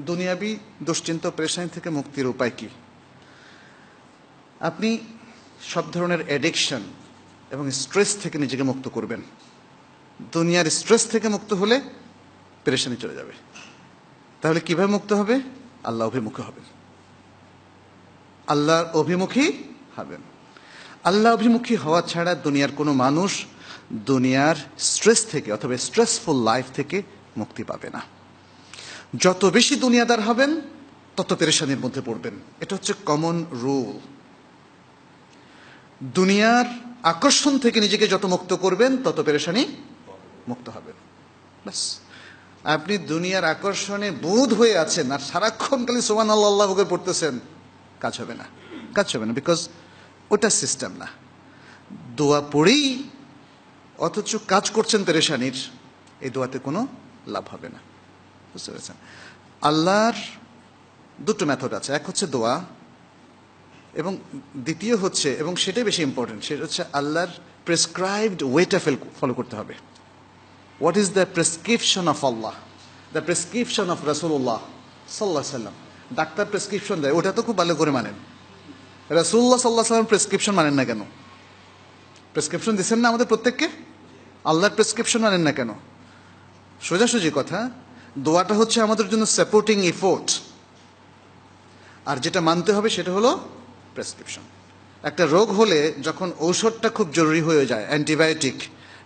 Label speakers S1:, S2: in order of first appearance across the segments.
S1: দুনিয়াবি দুশ্চিন্তা প্রেশানি থেকে মুক্তির উপায় কি? আপনি সব ধরনের অ্যাডিকশন এবং স্ট্রেস থেকে নিজেকে মুক্ত করবেন। দুনিয়ার স্ট্রেস থেকে মুক্ত হলে পেরেশানি চলে যাবে। তাহলে কীভাবে মুক্ত হবে? আল্লাহ অভিমুখী হবেন আল্লাহর অভিমুখী হবেন। আল্লাহ অভিমুখী হওয়া ছাড়া দুনিয়ার কোনো মানুষ দুনিয়ার স্ট্রেস থেকে অথবা স্ট্রেসফুল লাইফ থেকে মুক্তি পাবে না। যত বেশি দুনিয়াদার হবেন, তত পেরেশানির মধ্যে পড়বেন। এটা হচ্ছে কমন রুল দুনিয়ার আকর্ষণ থেকে নিজেকে যত মুক্ত করবেন, তত পেরেশানি মুক্ত হবেন। ব্যাস। আপনি দুনিয়ার আকর্ষণে বোধ হয়ে আছেন, আর সারাক্ষণ খালি সোমান আল্লাহ আল্লাহ করে পড়তেছেন, কাজ হবে না। কাজ হবে না বিকজ ওটা সিস্টেম না। দোয়া পড়েই অথচ কাজ করছেন পেরেশানির, এই দোয়াতে কোনো লাভ হবে না। বুঝতে পেরেছেন আল্লাহর দুটো মেথড আছে, এক হচ্ছে দোয়া এবং দ্বিতীয় হচ্ছে, এবং সেটাই বেশি ইম্পর্টেন্ট সেটা হচ্ছে আল্লাহর প্রেসক্রাইবড ওয়েটা ফেল ফলো করতে হবে। What is the prescription of Allah the prescription of রসুল্লাহ সাল্লাহ সাল্লাম। ডাক্তার প্রেসক্রিপশন দেয়, ওটা তো খুব ভালো করে মানেন। রসুল্লাহ সাল্লাহ সাল্লাম প্রেসক্রিপশন মানেন না কেন? প্রেসক্রিপশন দিচ্ছেন না আমাদের প্রত্যেককে? আল্লাহর প্রেসক্রিপশন মানেন না কেন? সোজাসুজি কথা দোয়াটা হচ্ছে আমাদের জন্য সাপোর্টিং এফোর্ট আর যেটা মানতে হবে সেটা হলো প্রেসক্রিপশন একটা রোগ হলে যখন ঔষধটা খুব জরুরি হয়ে যায় অ্যান্টিবায়োটিক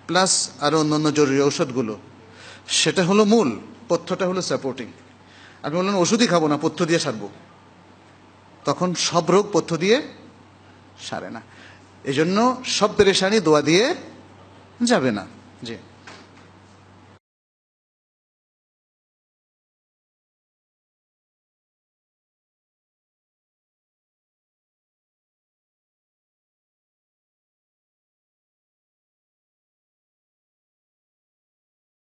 S1: প্লাস আরও অন্যান্য জরুরি ঔষধগুলো, সেটা হলো মূল, পথ্যটা হলো সাপোর্টিং আমি বললাম, ওষুধই খাব না, পথ্য দিয়ে সারবো। তখন সব রোগ পথ্য দিয়ে সারে না। এজন্য সব পেরেশানি দোয়া দিয়ে যাবে না। জি।